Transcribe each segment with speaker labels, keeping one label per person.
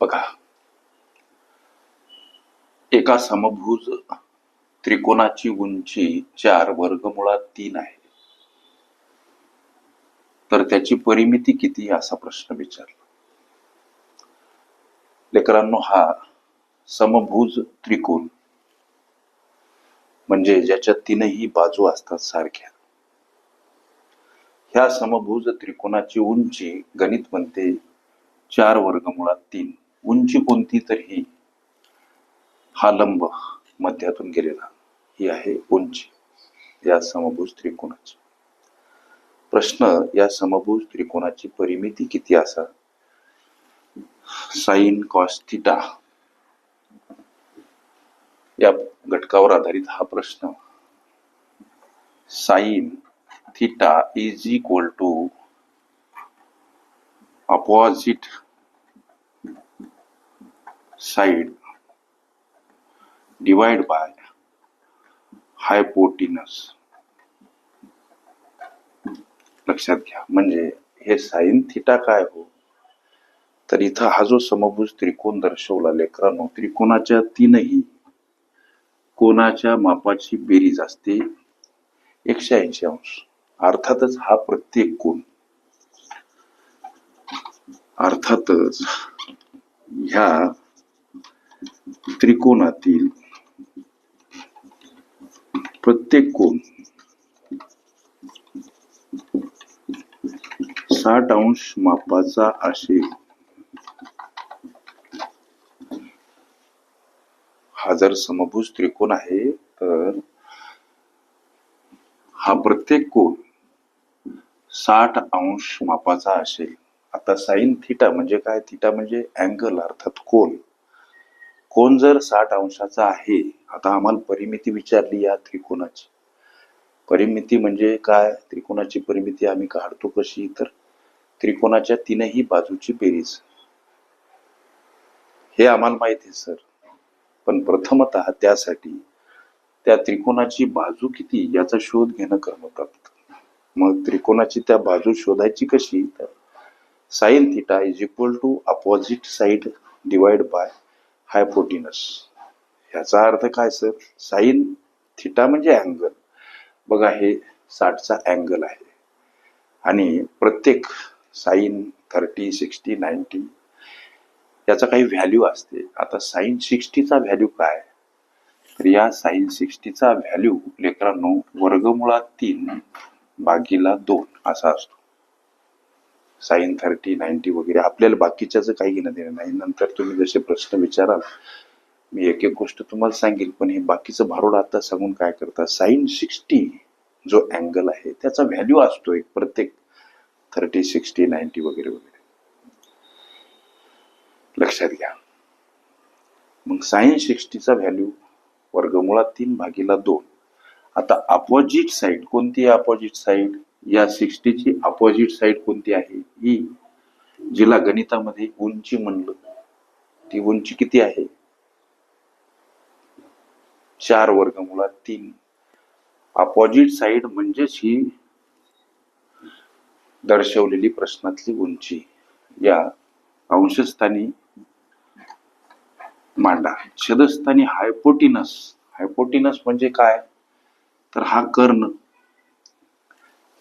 Speaker 1: बघा. एका समभुज त्रिकोणाची उंची चार वर्गमुळात तीन आहे. तर त्याची परिमिती किती असा प्रश्न विचारला. लेकरांनो हा समभुज त्रिकोण म्हणजे ज्याच्या तीनही बाजू असतात सारख्या. ह्या समभुज त्रिकोणाची उंची गणित म्हणते चार वर्गमुळात तीन. उंची कोणती तर ही हा लंब मध्यातून गेलेला ही आहे उंची. या समभुज त्रिकोणाची. प्रश्न या समभुज त्रिकोणाची परिमिती किती असा? साइन कॉस्थिटा या घटकावर आधारित हा प्रश्न. Sine theta is equal to opposite side divide by hypotenuse लक्षात घ्या. म्हणजे हे साईन थिटा काय हो? तर इथं हा जो समभुज त्रिकोण दर्शवला लेकरांनो त्रिकोणाच्या तीनही कोणाच्या मापाची बेरीज असते. एकशे ऐंशी अंश. अर्थातच हा प्रत्येक कोण अर्थातच ह्या त्रिकोणातील प्रत्येक कोण साठ अंश मापाचा असेल. हा जर समभुज त्रिकोण आहे तर हा प्रत्येक कोण साठ अंश मापाचा असेल. आता साइन थिटा म्हणजे काय? थिटा म्हणजे अँगल अर्थात कोण कोण जर साठ अंशाचा आहे आता आम्हाला परिमिती विचारली या त्रिकोणाची. परिमिती म्हणजे काय? त्रिकोणाची परिमिती आम्ही काढतो कशी? तर त्रिकोणाच्या तीनही बाजूची बेरीज. हे आम्हाला माहिती आहे सर. पण प्रथमत त्यासाठी त्या त्रिकोणाची बाजू किती याचा शोध घेणं क्रमप्राप्त मग त्रिकोणाची त्या बाजू शोधायची कशी? तर sine theta is equal to opposite side divide by hypotenuse ह्याचा अर्थ काय सर साईन थिटा म्हणजे अँगल बघा हे साठचा अँगल आहे. आणि प्रत्येक साईन थर्टी सिक्स्टी नाईन्टी याचा काही व्हॅल्यू असते. आता साईन सिक्स्टीचा व्हॅल्यू काय? तर या साईन सिक्स्टीचा व्हॅल्यू लेकरांनो वर्गमुळात तीन भागीला दोन असा असतो. साईन थर्टी नाईन्टी वगैरे आपल्याला बाकीच्याच काही घेणं देणं नाही. नंतर तुम्ही जसे प्रश्न विचाराल मी एक एक गोष्ट तुम्हाला सांगेल पण हे बाकीचं भारोड आता सांगून काय करता साइन सिक्स्टी जो अँगल आहे त्याचा व्हॅल्यू असतो एक प्रत्येक थर्टी सिक्स्टी नाईन्टी वगैरे वगैरे. लक्षात घ्या. मग साइन सिक्स्टीचा व्हॅल्यू वर्गमुळात तीन भागीला दोन. आता अपोजिट साईड कोणती आहे अपोजिट साईड? या सिक्स्टीची अपोजिट साईड कोणती आहे? ही जिला गणितामध्ये उंची म्हणलं. ती उंची किती आहे? चार वर्गमुळात तीन. अपोजिट साइड म्हणजेच ही दर्शवलेली प्रश्नातली उंची. या अंशस्थानी मांडा. छदस्थानी हायपोटिनस हायपोटिनस म्हणजे काय? तर हा कर्ण.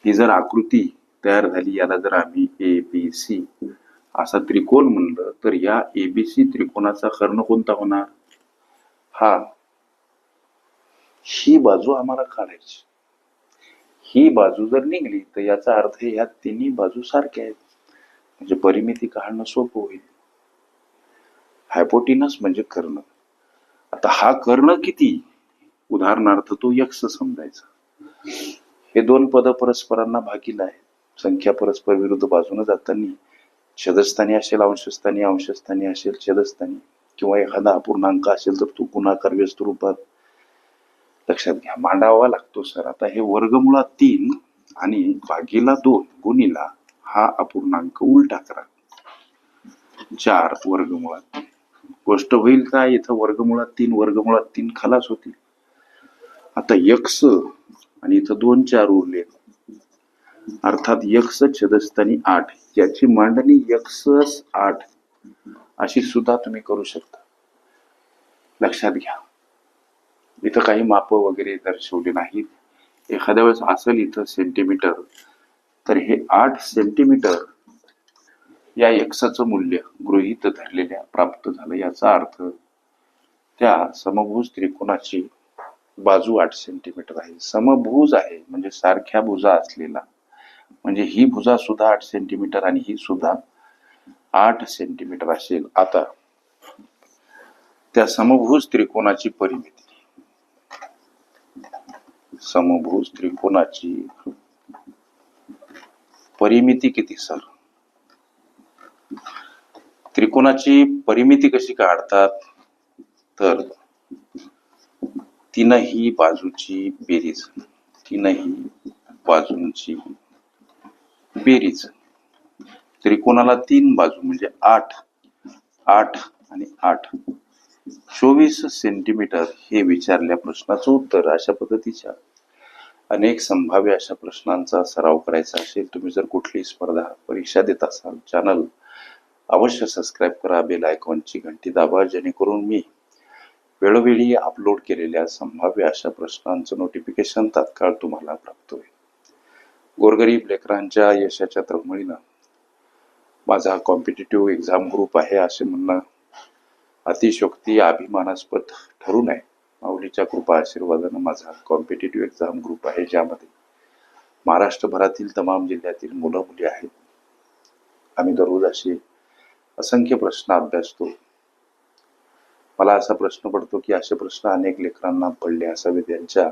Speaker 1: ही जर आकृती तयार झाली. याला जर आम्ही ए बी सी असा त्रिकोण म्हणलं तर या एबीसी त्रिकोणाचा कर्ण कोणता होणार? हा. ही बाजू आम्हाला काढायची. ही बाजू जर निघली तर याचा अर्थ या तिन्ही बाजू सारख्या आहेत. म्हणजे परिमिती काढणं सोपं होईल. हायपोटिनस म्हणजे कर्ण. आता हा कर्ण किती? उदाहरणार्थ तो यक्ष समजायचा. हे दोन पद परस्परांना भागीला आहेत. संख्या परस्पर विरुद्ध बाजूने जाताना छदस्थानी असेल अंशस्थानी अंशस्थानी असेल छदस्थानी किंवा एखादा अपूर्णांक असेल तर तो गुणाकार व्यस्त रूपात लक्षात घ्या. मांडावा लागतो सर. आता हे वर्गमुळात तीन आणि भागीला दोन गुणीला हा अपूर्णांक उलटा करा. चार वर्गमुळात गोष्ट होईल का? इथं वर्गमुळात तीन वर्गमुळात तीन खलास होतील. आता यक्स आणि इथं दोन चार उरले अर्थात यक्ष छदस्थानी आठ. याची मांडणी यक्षस आठ. अशी सुद्धा तुम्ही करू शकता. लक्षात घ्या. इथं काही माप वगैरे दर्शवले नाहीत. एखाद्या वेळेस असेल इथं सेंटीमीटर तर हे आठ सेंटीमीटर या यक्षाचं मूल्य गृहीत धरलेल्या प्राप्त झालं. याचा अर्थ त्या समभुज त्रिकोणाची बाजू आठ सेंटीमीटर आहे. समभुज आहे म्हणजे सारख्या भुजा असलेला. म्हणजे ही भुजा सुद्धा आठ सेंटीमीटर आणि ही सुद्धा आठ सेंटीमीटर असेल. आता त्या समभुज त्रिकोणाची परिमिती. समभुज त्रिकोणाची परिमिती किती सर? त्रिकोणाची परिमिती कशी काढतात? तर तीनही बाजूची बेरीज तीनही बाजूंची बेरीज. त्रिकोणाला तीन बाजू म्हणजे आठ आठ आणि आठ. चोवीस सेंटीमीटर हे विचारल्या प्रश्नाचं उत्तर अशा पद्धतीच्या. अनेक संभाव्य अशा प्रश्नांचा सराव करायचा असेल तुम्ही जर कुठली स्पर्धा परीक्षा देत असाल चॅनल अवश्य सबस्क्राईब करा बेल आयकॉनची घंटी दाबा जेणेकरून मी वेळोवेळी अपलोड केलेल्या संभाव्य अशा प्रश्नांचं नोटिफिकेशन तात्काळ तुम्हाला प्राप्त होईल. गोरगरीब लेकरांच्या यशाच्या तळमळीनं माझा कॉम्पिटेटिव्ह एक्झाम ग्रुप आहे असे म्हणणं अतिशोक्ती अभिमानास्पद ठरू नये माऊलीच्या कृपा आशीर्वादानं माझा कॉम्पिटेटिव्ह एक्झाम ग्रुप आहे ज्यामध्ये महाराष्ट्रभरातील तमाम जिल्ह्यातील मुलं मुली आहेत. आम्ही दररोज असे असंख्य प्रश्न अभ्यासतो. मला असा प्रश्न पडतो की असे प्रश्न अनेक लेकरांना पडले असावे त्यांच्या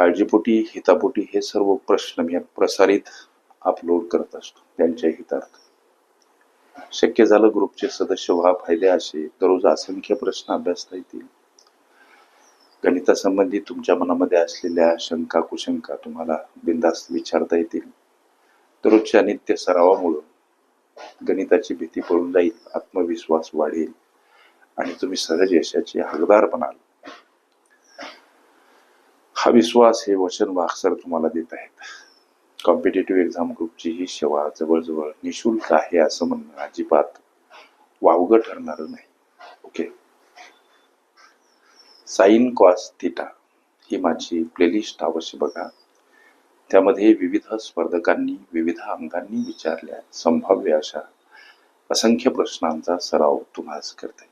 Speaker 1: काळजीपोटी हितापोटी हे सर्व प्रश्न मी प्रसारित अपलोड करत असतो त्यांच्या हितार्थ. शक्य झालं ग्रुपचे सदस्य व्हा फायदे असे दररोज असंख्य प्रश्न अभ्यासता येतील. गणितासंबंधी तुमच्या मनामध्ये असलेल्या शंका कुशंका तुम्हाला बिंदास्त विचारता येतील. दररोजच्या नित्य सरावामुळं गणिताची भीती पळून जाईल आत्मविश्वास वाढेल आणि तुम्ही सहज यशाचे हकदार बनाल. हा विश्वास हे वचन वाक्सर तुम्हाला देत आहेत. कॉम्पिटेटिव्ह एक्झाम ग्रुपची ही सेवा जवळजवळ निशुल्क आहे असं म्हणणं अजिबात वावगं ठरणार नाही. ओके साईन कॉस थिटा ही माझी प्लेलिस्ट अवश्य बघा. त्यामध्ये विविध स्पर्धकांनी विविध अंगांनी विचारल्या संभाव्य अशा असंख्य प्रश्नांचा सराव तुम्हाला करता. येईल